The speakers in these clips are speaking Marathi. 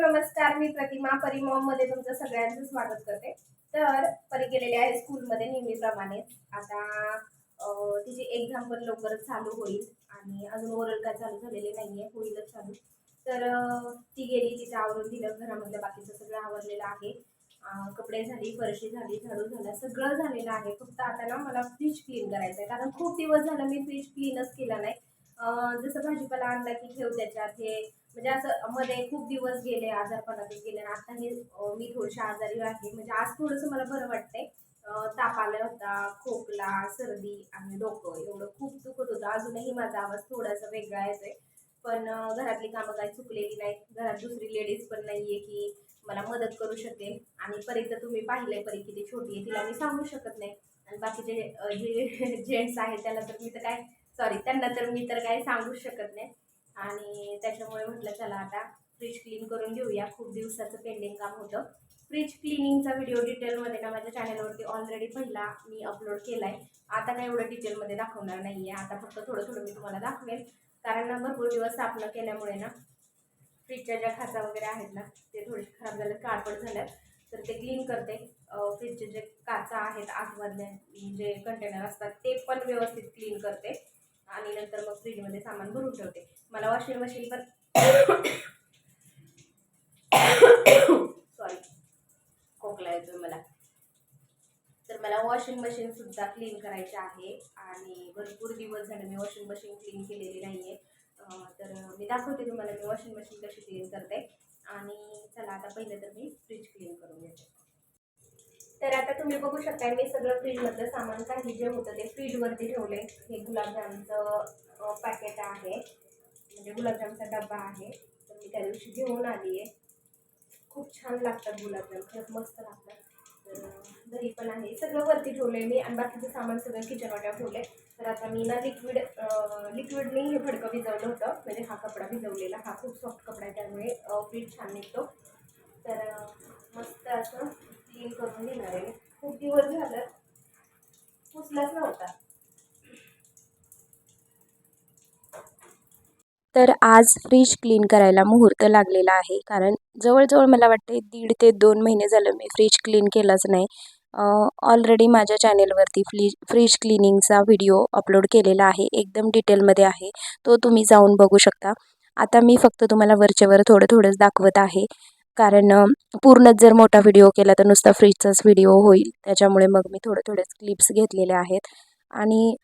नमस्कार. मी प्रतिमा परिमॉममध्ये तुमचं सगळ्यांचं स्वागत करते. तर परी गेलेली आहे स्कूलमध्ये नेहमीप्रमाणे आता तिची एक्झाम पण लवकरच चालू होईल आणि अजून ओरल काय चालू झालेले नाहीये होईलच चालू. तर ती गेली तिचं आवरून दिलं घरामधलं बाकीचं सगळं आवरलेलं आहे. कपडे झाली फरशी झाली झाडू झाला सगळं झालेलं आहे. फक्त आता ना मला फ्रीज क्लीन करायचं आहे कारण खूप दिवस झालं मी फ्रीज क्लीनच केला नाही. जसं भाजीपाला आणला की ठेव त्याच्यात हे म्हणजे असं मध्ये खूप दिवस गेले आजारपणातच गेले आणि आता हे मी थोडीशी आजारी आहे. म्हणजे आज थोडंसं मला बरं वाटतंय. ताप आला होता खोकला सर्दी आणि डोकं एवढं खूप दुखत होतं. अजूनही माझा आवाज थोडासा वेगळा येतोय. पण घरातली कामं काही चुकलेली नाहीत. घरात दुसरी लेडीज पण नाहीये की मला मदत करू शकेल. आणि परी तर तुम्ही पाहिलंय परी किती छोटी आहे तिला मी सांगू शकत नाही. आणि बाकीचे जे जेंट्स आहेत त्याला तर मी तर काय सॉरी त्यांना तर मी तर काही सांगूच शकत नाही. आणि त्याच्यामुळे म्हटलं चला आता फ्रीज क्लीन करून घेऊया. खूप दिवसाचं पेंडिंग काम होतं. फ्रीज क्लिनिंगचा व्हिडिओ डिटेलमध्ये ना माझ्या चॅनलवरती ऑलरेडी पहिला मी अपलोड केला आहे आता काय एवढं डिटेलमध्ये दाखवणार नाही आहे आता फक्त थोडं थोडं मी तुम्हाला दाखवेल कारण ना भरपूर दिवस स्थापना केल्यामुळे ना फ्रीजच्या ज्या खाचा वगैरे आहेत ना ते थोडेसे खराब झाले काळपट झाल्यात. तर ते क्लीन करते. फ्रीजचे जे काचा आहेत आतमधले जे कंटेनर असतात ते पण व्यवस्थित क्लीन करते. आणि नंतर मग फ्रीजमध्ये सामान भरून ठेवते. मला वॉशिंग मशीन पण सॉरी खोकला येतोय मला. तर मला वॉशिंग मशीन सुद्धा क्लीन करायची आहे आणि भरपूर दिवस झाले मी वॉशिंग मशीन क्लीन केलेली नाही आहे तर मी दाखवते तुम्हाला मी वॉशिंग मशीन कशी क्लीन करते. आणि चला आता पहिलं तर मी फ्रीज क्लीन करून घेते. तर आता तुम्ही बघू शकता मी सगळं फ्रीजमधलं सामान काही जे होतं ते फ्रीजवरती ठेवले हे गुलाबजामचं पॅकेट आहे. म्हणजे गुलाबजामचा डब्बा आहे. तर मी त्या दिवशी घेऊन आली आहे खूप छान लागतात गुलाबजाम. खूप मस्त लागतात. तर घरी पण आहे. सगळं वरती ठेवलं आहे मी आणि बाकीचं सामान सगळं किचन ठेवलं आहे तर आता मी ना लिक्विड लिक्विडने हे फडकं भिजवलं होतं. म्हणजे हा कपडा भिजवलेला. हा खूप सॉफ्ट कपडा आहे. त्यामुळे फ्रीज छान निघतो. तर मस्त असं क्लीन करून घेणार आहे. खूप दिवस झालं. पुसलाच नव्हता. तर आज फ्रीज क्लीन करायला मुहूर्त लागलेला आहे. कारण जवळजवळ मला वाटते दीड ते दोन महिने झालं मी फ्रीज क्लीन केलाच नाही. ऑलरेडी माझ्या चॅनेलवरती फ्ली फ्रीज क्लिनिंगचा व्हिडिओ अपलोड केलेला आहे. एकदम डिटेलमध्ये आहे. तो तुम्ही जाऊन बघू शकता. आता मी फक्त तुम्हाला वरच्यावर थोडं थोडंच दाखवत आहे. कारण पूर्णच जर मोठा व्हिडिओ केला तर नुसता फ्रीजचाच व्हिडिओ होईल. त्याच्यामुळे मग मी थोडं थोडेच क्लिप्स घेतलेल्या आहेत. आणि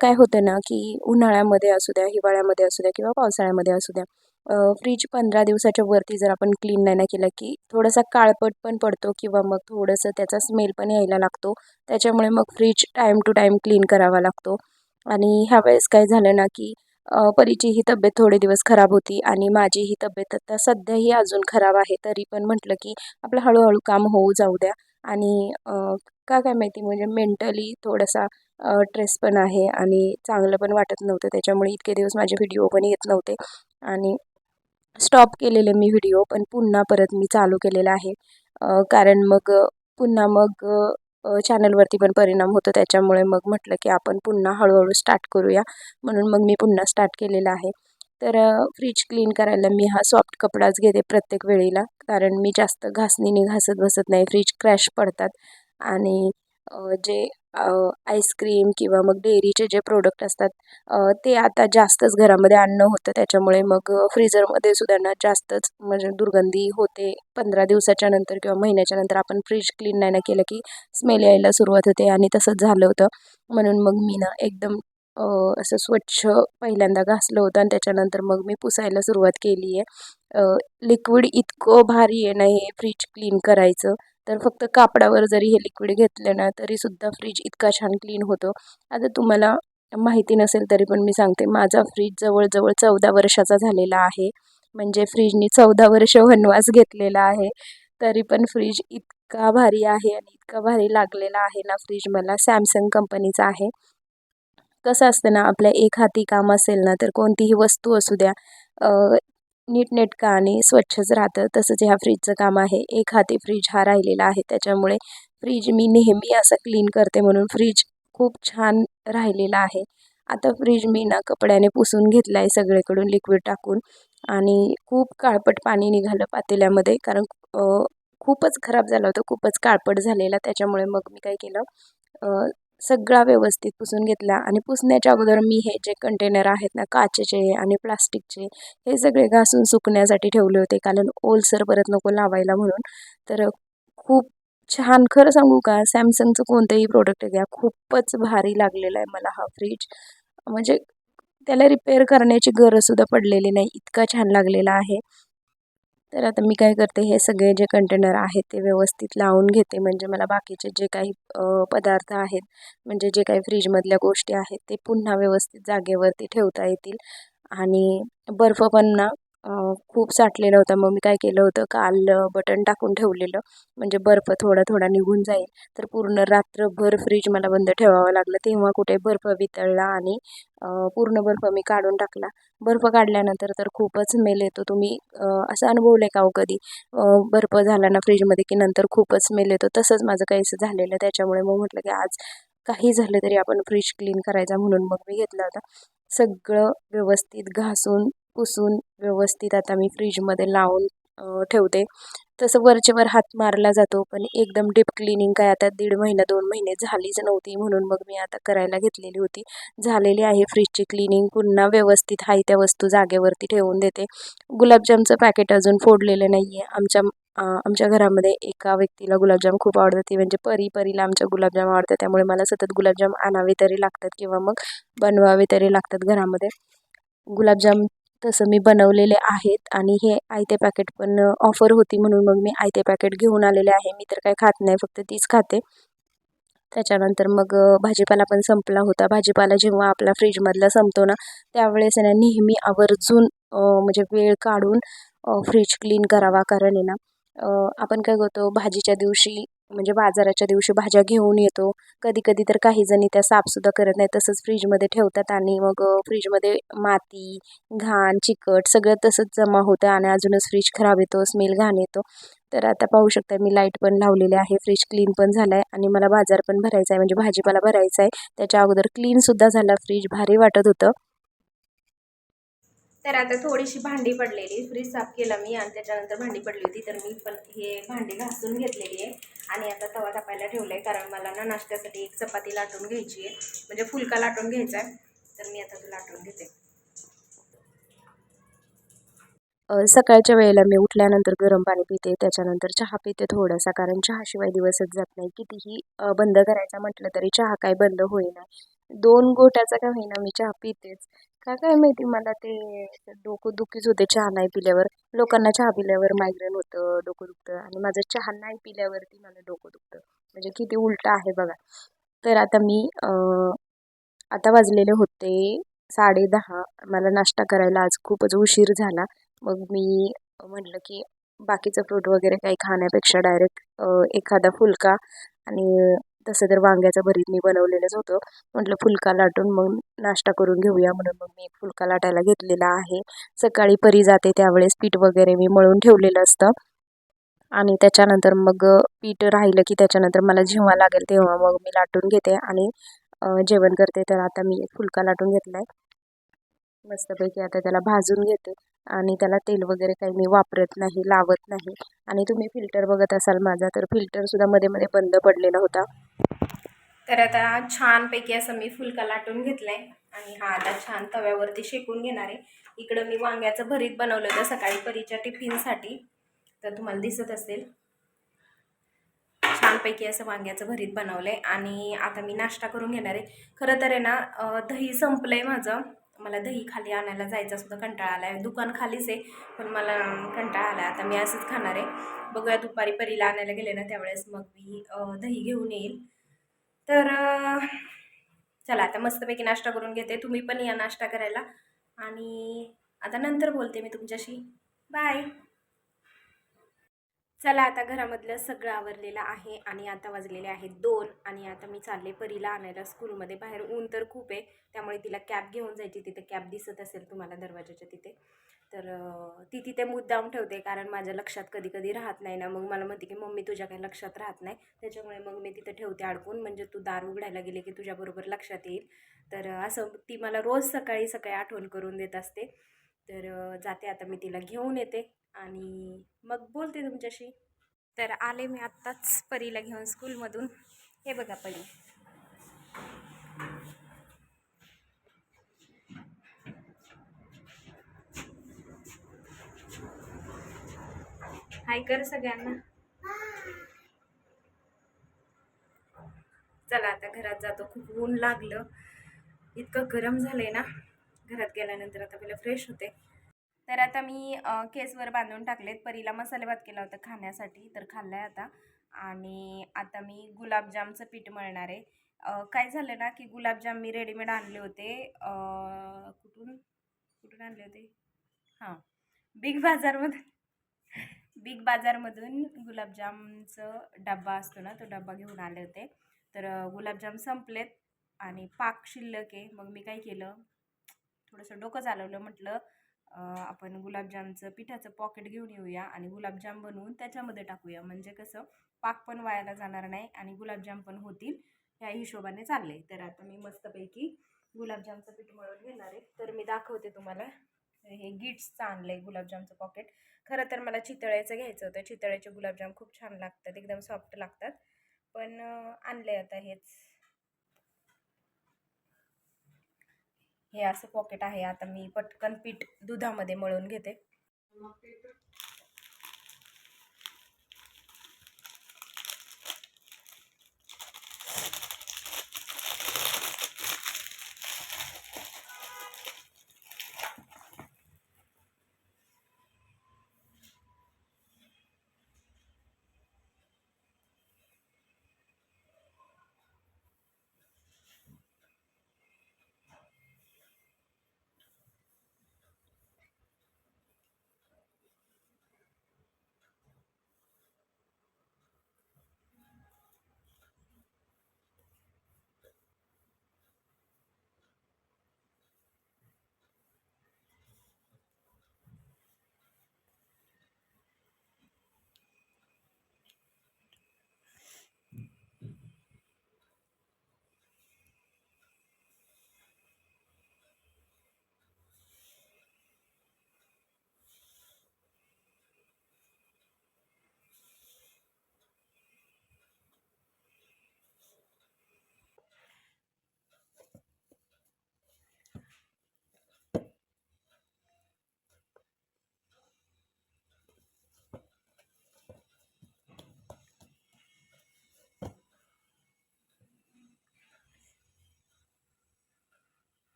काय होतं ना की उन्हाळ्यामध्ये असू द्या हिवाळ्यामध्ये असू द्या किंवा पावसाळ्यामध्ये असू द्या फ्रीज पंधरा दिवसाच्या वरती जर आपण क्लीन नाही ना केलं की थोडासा काळपट पण पडतो किंवा मग थोडंसं त्याचा स्मेल पण यायला लागतो. त्याच्यामुळे मग fridge time to time clean करावा लागतो. आणि ह्या वेळेस काय झालं ना की परीची ही तब्येत थोडे दिवस खराब होती आणि माझी ही तब्येत आता सध्याही अजून खराब आहे. तरी पण म्हटलं की आपलं हळूहळू काम होऊ जाऊ द्या. आणि का काय माहिती म्हणजे मेंटली थोडासा ट्रेस पण आहे आणि चांगलं पण वाटत नव्हतं. त्याच्यामुळे इतके दिवस माझे व्हिडिओ पण येत नव्हते. आणि स्टॉप केलेले मी व्हिडिओ पण पुन्हा परत मी चालू केलेला आहे. कारण मग पुन्हा मग चॅनलवरती पण परिणाम होतो. त्याच्यामुळे मग म्हटलं की आपण पुन्हा हळूहळू स्टार्ट करूया. म्हणून मग मी पुन्हा स्टार्ट केलेला आहे. तर फ्रीज क्लीन करायला मी हा सॉफ्ट कपडाच घेते प्रत्येक वेळेला. कारण मी जास्त घासणीने घासत बसत नाही. फ्रीज क्रॅश पडतात. आणि जे आईस्क्रीम किंवा मग डेअरीचे जे प्रोडक्ट असतात ते आता जास्तच घरामध्ये आणणं होतं. त्याच्यामुळे मग फ्रीजरमध्ये सुद्धा ना जास्तच म्हणजे दुर्गंधी होते. पंधरा दिवसाच्या नंतर किंवा महिन्याच्या नंतर आपण फ्रीज क्लीन नाही ना केलं की स्मेल यायला सुरुवात होते आणि तसंच झालं होतं. म्हणून मग मी ना एकदम असं स्वच्छ पहिल्यांदा घासलं होतं आणि त्याच्यानंतर मग मी पुसायला सुरुवात केली आहे लिक्विड इतकं भारी आहे ना हे फ्रीज क्लीन करायचं. तर फक्त कापडावर जरी हे लिक्विड घेतलं ना तरीसुद्धा फ्रीज इतका छान क्लीन होतो. आता तुम्हाला माहिती नसेल तरी पण मी सांगते माझा फ्रीज जवळजवळ चौदा वर्षाचा झालेला आहे. म्हणजे फ्रीजनी चौदा वर्ष वनवास घेतलेला आहे. तरी पण फ्रीज इतका भारी आहे आणि इतका भारी लागलेला आहे ना फ्रीज मला. सॅमसंग कंपनीचा आहे. कसं असतं ना आपल्या एक हाती काम असेल ना तर कोणतीही वस्तू असू द्या नीटनेटकं आणि स्वच्छच राहतं. तसंच ह्या फ्रीजचं काम आहे. एक हाती फ्रीज हा राहिलेला आहे. त्याच्यामुळे फ्रीज मी नेहमी असं क्लीन करते म्हणून फ्रीज खूप छान राहिलेला आहे. आता फ्रीज मी ना कपड्याने पुसून घेतला आहे सगळीकडून लिक्विड टाकून आणि खूप काळपट पाणी निघालं पातेल्यामध्ये कारण खूपच खराब झालं होतं. खूपच काळपट झालेला. त्याच्यामुळे मग मी काय केलं सगळा व्यवस्थित पुसून घेतला आणि पुसण्याच्या अगोदर मी हे जे कंटेनर आहेत ना काचेचे आणि प्लास्टिकचे हे सगळे घासून सुकण्यासाठी ठेवले होते. कारण ओलसर परत नको लावायला म्हणून. तर खूप छान खरं सांगू का सॅमसंगचं कोणतंही प्रोडक्ट घ्या खूपच भारी लागलेलं आहे मला हा फ्रीज म्हणजे त्याला रिपेअर करण्याची गरजसुद्धा पडलेली नाही. इतका छान लागलेला आहे. तर आता मी काय करते हे सगळे जे कंटेनर आहेत ते व्यवस्थित लावून घेते. म्हणजे मला बाकीचे जे काही पदार्थ आहेत म्हणजे जे काही फ्रीजमधल्या गोष्टी आहेत ते पुन्हा व्यवस्थित जागेवरती ठेवता येतील. आणि बर्फ पण ना खूप साठलेला होता. मग मी काय केलं होतं काल बटन टाकून ठेवलेलं. म्हणजे बर्फ थोडा थोडा निघून जाईल. तर पूर्ण रात्रभर फ्रीज मला बंद ठेवावं लागलं. तेव्हा कुठे बर्फ वितळला आणि पूर्ण बर्फ मी काढून टाकला. बर्फ काढल्यानंतर तर खूपच स्मेल येतो. तुम्ही असं अनुभवलं आहे का हो कधी? बर्फ झाला ना फ्रीजमध्ये की नंतर खूपच स्मेल येतो. तसंच माझं काहीसं झालेलं. त्याच्यामुळे मग म्हटलं की आज काही झालं तरी आपण फ्रीज क्लीन करायचा म्हणून मग मी घेतला होता. सगळं व्यवस्थित घासून पुसून व्यवस्थित आता मी फ्रीजमध्ये लावून ठेवते. तसं वरचे वर हात मारला जातो पण एकदम डीप क्लिनिंग काय आता दीड महिना दोन महिने झालीच नव्हती म्हणून मग मी आता करायला घेतलेली होती. झालेली आहे फ्रीजची क्लिनिंग पुन्हा व्यवस्थित हाय त्या वस्तू जागेवरती ठेवून देते. गुलाबजामचं पॅकेट अजून फोडलेलं नाही आहे आमच्या आमच्या घरामध्ये एका व्यक्तीला गुलाबजाम खूप आवडतात. ती म्हणजे परी परीला आमच्या गुलाबजाम आवडतात. त्यामुळे मला सतत गुलाबजाम आणावे तरी लागतात किंवा मग बनवावे तरी लागतात घरामध्ये. गुलाबजाम तसं मी बनवलेले आहेत आणि हे आयते पॅकेट पण ऑफर होती म्हणून मग मी आयते पॅकेट घेऊन आलेले आहे. मी तर काय खात नाही फक्त तीच खाते. त्याच्यानंतर मग भाजीपाला पण संपला होता. भाजीपाला जेव्हा आपला फ्रीजमधला संपतो ना त्यावेळेस ना नेहमी आवर्जून म्हणजे वेळ काढून फ्रीज क्लीन करावा कारण आहे ना आपण काय करतो भाजीच्या दिवशी म्हणजे बाजाराच्या दिवशी भाज्या घेऊन येतो. कधी कधी तर काही जणी त्या साफसुद्धा करत नाही तसंच फ्रीजमध्ये ठेवतात आणि मग फ्रीजमध्ये माती घाण चिकट सगळं तसंच जमा होतं आणि अजूनच फ्रीज खराब येतो स्मेल घाण येतो. तर आता पाहू शकता मी लाइट पण लावलेली आहे फ्रीज क्लीन पण झाला आहे आणि मला बाजार पण भरायचा आहे म्हणजे भाजीपाला भरायचा आहे त्याच्या अगोदर क्लीनसुद्धा झाला फ्रीज भारी वाटत होतं. तर आता थोडीशी भांडी पडलेली फ्रीज साफ केला मी आणि त्याच्यानंतर भांडी पडली होती तर मी पण हे भांडी घासून घेतलेली आहे. आणि आता तवा तापायला ठेवलं आहे कारण मला ना नाश्त्यासाठी एक चपाती लाटून घ्यायची आहे. म्हणजे फुलका लाटून घ्यायचा आहे. तर मी आता तो लाटून घेते. सकाळच्या वेळेला मी उठल्यानंतर गरम पाणी पिते त्याच्यानंतर चहा पिते थोडासा कारण चहाशिवाय दिवसच जात नाही. कितीही बंद करायचा म्हटलं तरी चहा काय बंद होईना. दोन गोट्याचा काय होईना मी चहा पितेच. का काय माहिती मला ते डोकं दुखीच होते चहा नाही पिल्यावर. लोकांना चहा पिल्यावर मायग्रेन होतं डोकं दुखतं आणि माझं चहा नाही पिल्यावरती मला डोकं दुखतं. म्हणजे किती उलटं आहे बघा. तर आता मी आता वाजलेले होते साडे दहा. मला नाश्ता करायला आज खूपच उशीर झाला. मग मी म्हटलं की बाकीचं फ्रूट वगैरे काही खाण्यापेक्षा डायरेक्ट एखादा फुलका आणि तसं तर वांग्याचं भरीत मी बनवलेलंच होतं. म्हटलं फुलका लाटून मग नाश्ता करून घेऊया म्हणून मग मी एक फुलका लाटायला घेतलेला आहे. सकाळी परी जाते त्यावेळेस पीठ वगैरे मी मळून ठेवलेलं असतं. आणि त्याच्यानंतर मग पीठ राहिलं की त्याच्यानंतर मला जेव्हा लागेल तेव्हा मग मी लाटून घेते आणि जेवण करते. तर आता मी एक फुलका लाटून घेतला आहे मस्तपैकी आता त्याला भाजून घेते. आणि त्याला तेल वगैरे काही मी वापरत नाही लावत नाही. आणि तुम्ही फिल्टर बघत असाल माझा तर फिल्टरसुद्धा मध्ये मध्ये बंद पडलेला होता. तर आता छानपैकी असं मी फुलका लाटून घेतलाय. आणि हा आता छान तव्यावरती शेकून घेणार आहे. इकडं मी वांग्याचं भरीत बनवलं होतं सकाळी परीच्या टिफिनसाठी. तर तुम्हाला दिसत असेल. छानपैकी असं वांग्याचं भरीत बनवलं आहे आणि आता मी नाश्ता करून घेणार आहे. खरं तर आहे ना दही संपलं आहे माझं. मला दही खाली आणायला जायचा सुद्धा कंटाळा आला आहे दुकान खालीच आहे पण मला कंटाळा आला आता मी असंच खाणार आहे. बघूया दुपारी परीला आणायला गेले ना त्यावेळेस मग मी दही घेऊन येईल. तर चला आता मस्तपैकी नाश्ता करून घेते. तुम्ही पण या नाश्ता करायला. आणि आता नंतर बोलते मी तुमच्याशी. बाय. चला आता घरामधलं सगळं आवरलेलं आहे आणि आता वाजलेले आहेत दोन आणि आता मी चालले परीला आणायला स्कूलमध्ये. बाहेर ऊन तर खूप आहे त्यामुळे तिला कॅब घेऊन जायची तिथे कॅब दिसत असेल तुम्हाला दरवाजाच्या तिथे. तर ती तिथे मुद्दाम ठेवते कारण माझ्या लक्षात कधी कधी राहत नाही ना. मग मला म्हणते की मम्मी तुझ्या काही लक्षात राहत नाही. त्याच्यामुळे मग मी तिथे ठेवते अडकून. म्हणजे तू दार उघडायला गेले की तुझ्याबरोबर लक्षात येईल. तर असं ती मला रोज सकाळी सकाळी आठवण करून देत असते. तर जाते आता मी तिला घेऊन येते आणि मग बोलते तुमच्याशी. तर आले मी आत्ताच परीला घेऊन स्कूलमधून. हे बघा परी. हाय कर सगळ्यांना. चला आता घरात जातो. खूप ऊन लागलं. इतकं गरम झालंय ना. घरात गेल्यानंतर आता पहिलं फ्रेश होते. तर आता मी केसवर बांधून टाकलेत. परीला मसाले भात केला होता खाण्यासाठी तर खाल्लाय आता. आणि आता मी गुलाबजामचं पीठ मळणार आहे. काय झालं ना की गुलाबजाम मी रेडीमेड आणले होते. कुठून? कुठून आणले होते? हां. बिग बाजारमधून. बिग बाजारमधून गुलाबजामचं डब्बा असतो ना तो डब्बा घेऊन आले होते. तर गुलाबजाम संपलेत. आणि पाक शिल्लक आहे. मग मी काय केलं? थोडंसं डोकं चालवलं म्हटलं आपण गुलाबजामचं पिठाचं पॉकेट घेऊन येऊया आणि गुलाबजाम बनवून त्याच्यामध्ये टाकूया. म्हणजे कसं पाक पण वायाला जाणार नाही आणि गुलाबजाम पण होतील ह्या हिशोबाने चालले तर आता मी मस्तपैकी गुलाबजामचं पीठ मळून घेणार आहे. तर मी दाखवते तुम्हाला. हे गिट्सचं आणलं आहे गुलाबजामचं पॉकेट खरं तर मला चितळ्याचं घ्यायचं होतं. चितळ्याचे गुलाबजाम खूप छान लागतात एकदम सॉफ्ट लागतात. पण आणलं आहे आता हेच. हे असं पॉकेट आहे. आता मी पटकन पीठ दुधामध्ये मळून घेते.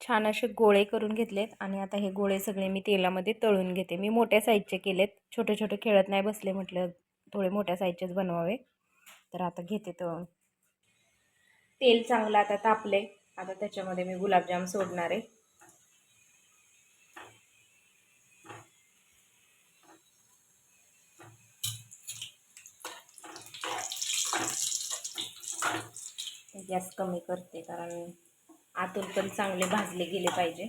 छान असे गोळे करून घेतलेत आणि आता हे गोळे सगळे मी तेलामध्ये तळून घेते. मी मोठ्या साईजचे केलेत. छोटे छोटे खेळत नाही बसले म्हटलं थोडे मोठ्या साईजचेच बनवावे. तर आता घेते तळून तेल चांगलं आता तापले आता त्याच्यामध्ये मी गुलाबजाम सोडणार आहे. गॅस कमी करते कारण आतून पण चांगले भाजले गेले पाहिजे.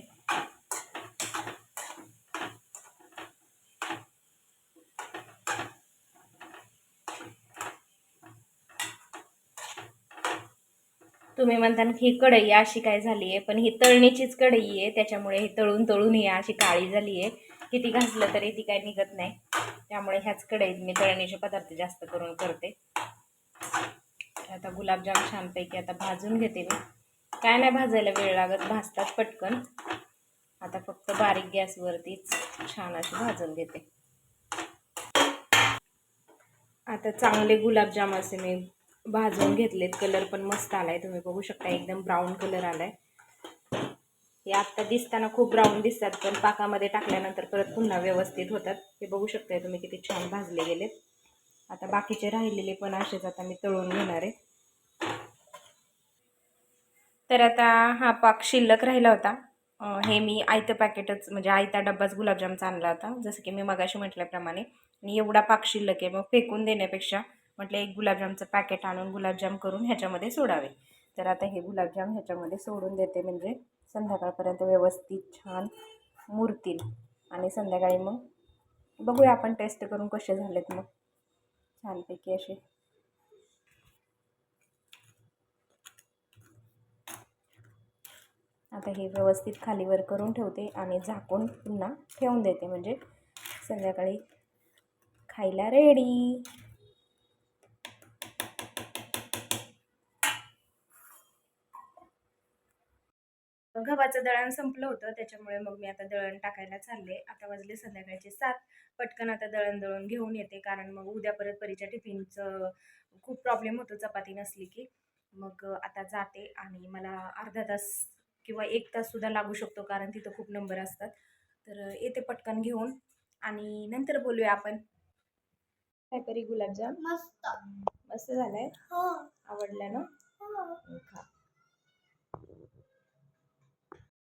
तुम्ही म्हणता की ही कढई अशी काय झाली आहे पण ही तळणीचीच कढई आहे त्याच्यामुळे ही तळून तळून ही अशी काळी झाली आहे किती घासलं तरी ती काय निघत नाही. त्यामुळे ह्याच कढईत मी तळणीचे पदार्थ जास्त करून करते. आता गुलाबजाम छानपैकी आता भाजून घेते मी. काय नाही भाजायला वेळ लागत भाजतात पटकन. आता फक्त बारीक गॅसवरतीच छान अशी भाजून घेते. आता चांगले गुलाबजाम असे मी भाजून घेतलेत. कलर पण मस्त आलाय. तुम्ही बघू शकता एकदम ब्राऊन कलर आलाय. हे आत्ता दिसताना खूप ब्राऊन दिसतात पण पाकामध्ये टाकल्यानंतर परत पुन्हा व्यवस्थित होतात. हे बघू शकताय तुम्ही किती छान भाजले गेलेत. आता बाकीचे राहिलेले पण असेच आता मी तळून घेणार आहे. तर आता हा पाक शिल्लक राहिला होता. हे मी आयतं पॅकेटच म्हणजे आयता डब्बाच गुलाबजामचा आणला होता. जसं की मी मगाशी म्हटल्याप्रमाणे आणि एवढा पाक शिल्लक आहे. मग फेकून देण्यापेक्षा म्हटलं एक गुलाबजामचं पॅकेट आणून गुलाबजाम करून ह्याच्यामध्ये सोडावे. तर आता हे गुलाबजाम ह्याच्यामध्ये सोडून देते म्हणजे संध्याकाळपर्यंत व्यवस्थित छान मुरतील. आणि संध्याकाळी मग बघूया आपण टेस्ट करून कसे झालेत मग. छानपैकी असे. आता हे व्यवस्थित खालीवर करून ठेवते आणि झाकून पुन्हा ठेवून देते. म्हणजे संध्याकाळी खायला रेडी गव्हाचं दळण संपलं होतं त्याच्यामुळे मग मी आता दळण टाकायला चालले. आता वाजले संध्याकाळचे सात. पटकन आता दळण दळून घेऊन येते कारण मग उद्या परत परीच्या टिफिनचं खूप प्रॉब्लेम होतो चपाती नसली की. मग आता जाते आणि मला अर्धा तास किंवा एक ताससुद्धा लागू शकतो कारण तिथं खूप नंबर असतात. तर येते पटकन घेऊन. आणि नंतर बोलूया आपण. काय परी गुलाबजाम? मस्त. मस्त झालाय? हो. आवडला ना? हो. खा